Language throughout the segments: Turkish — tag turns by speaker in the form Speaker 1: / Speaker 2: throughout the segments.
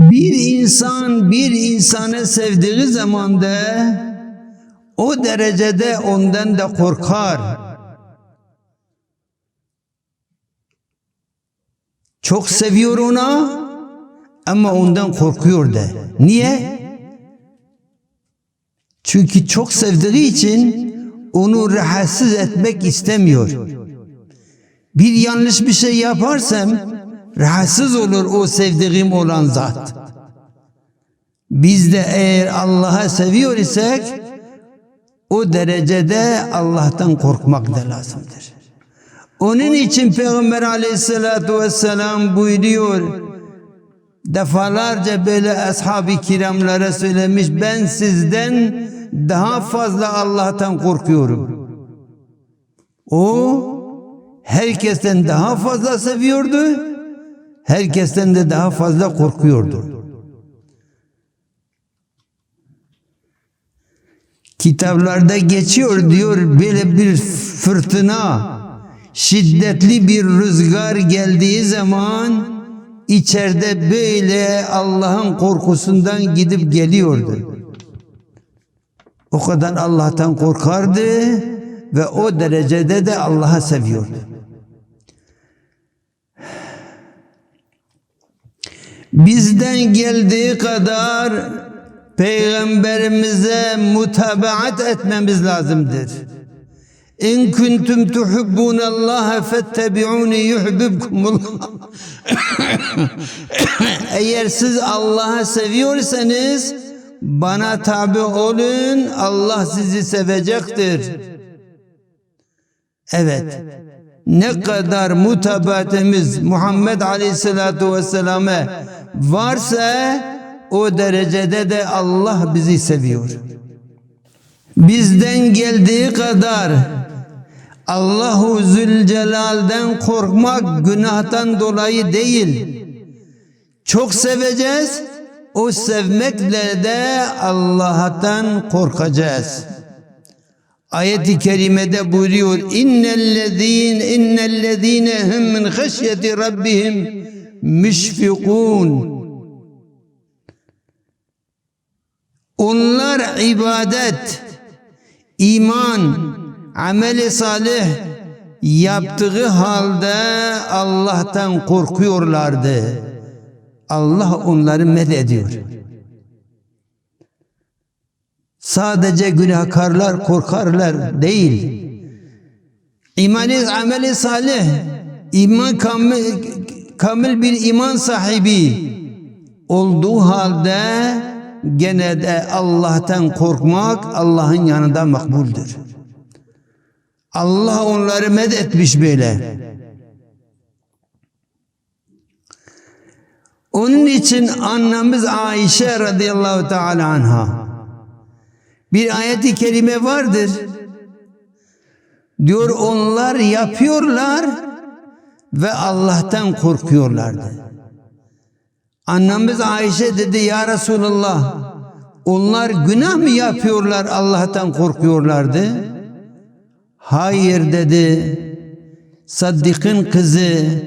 Speaker 1: Bir insan bir insanı sevdiği zaman da o derecede ondan da korkar. Çok seviyor ona ama ondan korkuyor da. Niye? Çünkü çok sevdiği için onu rahatsız etmek istemiyor. Bir yanlış bir şey yaparsam rahatsız olur o sevdiğim olan zat. Biz de eğer Allah'a seviyor isek o derecede Allah'tan korkmak da lazımdır. Onun için Peygamber aleyhissalatu vesselam buyuruyor defalarca böyle ashab-ı kiramlara söylemiş ben sizden daha fazla Allah'tan korkuyorum. O herkesten daha fazla seviyordu. Herkesten de daha fazla korkuyordu. Kitaplarda geçiyor diyor böyle bir fırtına, şiddetli bir rüzgar geldiği zaman içeride böyle Allah'ın korkusundan gidip geliyordu. O kadar Allah'tan korkardı ve o derecede de Allah'a seviyordu. Bizden geldiği kadar peygamberimize mutabaat etmemiz lazımdır. İn kuntum tuhibbunallaha fettebi'uni yuhibbukumullah. Eğer siz Allah'ı seviyorsanız bana tabi olun Allah sizi sevecektir. Evet. Ne kadar mutabatimiz Muhammed Aleyhisselatu Vesselam'e varsa o derecede de Allah bizi seviyor. Bizden geldiği kadar Allahu Zülcelal'den korkmak günahtan dolayı değil. Çok seveceğiz. O sevmekle de Allah'tan korkacağız. Ayet-i kerimede buyuruyor innellezîn innellezîne hum min haşyeti rabbihim müşfikûn Onlar ibadet, iman, ameli salih yaptığı halde Allah'tan korkuyorlardı. Allah onları med ediyor. Sadece günahkarlar korkarlar değil. İmanı ameli salih, iman kamil bir iman sahibi olduğu halde gene de Allah'tan korkmak Allah'ın yanında makbuldür. Allah onları med etmiş böyle. Onun için annemiz Ayşe radıyallahu teala anha bir ayeti kerime vardır. Diyor onlar yapıyorlar ve Allah'tan korkuyorlardı. Annemiz Ayşe dedi ya Resulallah onlar günah mı yapıyorlar Allah'tan korkuyorlardı? Hayır dedi. Saddik'in kızı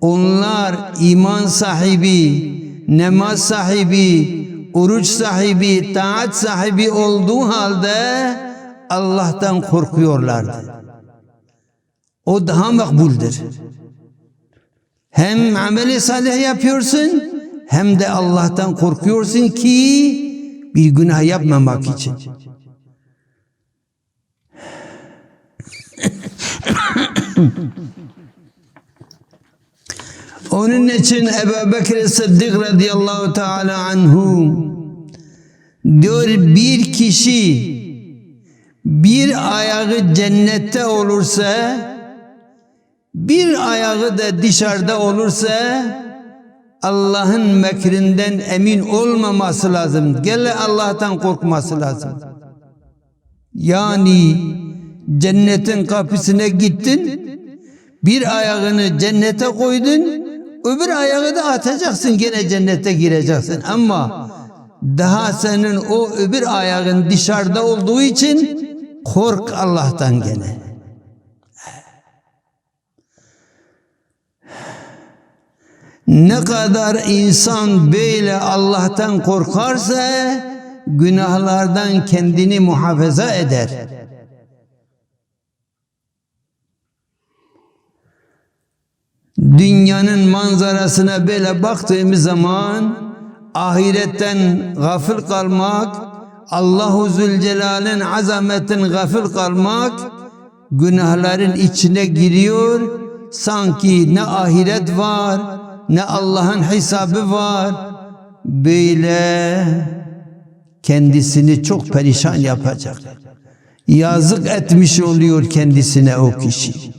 Speaker 1: onlar iman sahibi, namaz sahibi, oruç sahibi, taat sahibi olduğu halde Allah'tan korkuyorlardı. O daha makbuldür. Hem ameli salih yapıyorsun hem de Allah'tan korkuyorsun ki bir günah yapmamak için. Onun için Ebu Bekir Sıddık radıyallahu teala anhu diyor bir kişi bir ayağı cennette olursa bir ayağı da dışarıda olursa Allah'ın mekrinden emin olmaması lazım. Gele Allah'tan korkması lazım. Yani cennetin kapısına gittin, bir ayağını cennete koydun, öbür ayağı da atacaksın gene cennete gireceksin. Ama daha senin o öbür ayağın dışarıda olduğu için kork Allah'tan gene. Ne kadar insan böyle Allah'tan korkarsa günahlardan kendini muhafaza eder. Dünyanın manzarasına böyle baktığımız zaman ahiretten gafil kalmak, Allahu Zülcelal'in azametin gafil kalmak günahların içine giriyor. Sanki ne ahiret var, ne Allah'ın hesabı var. Böyle kendisini çok perişan yapacak. Yazık etmiş oluyor kendisine o kişi.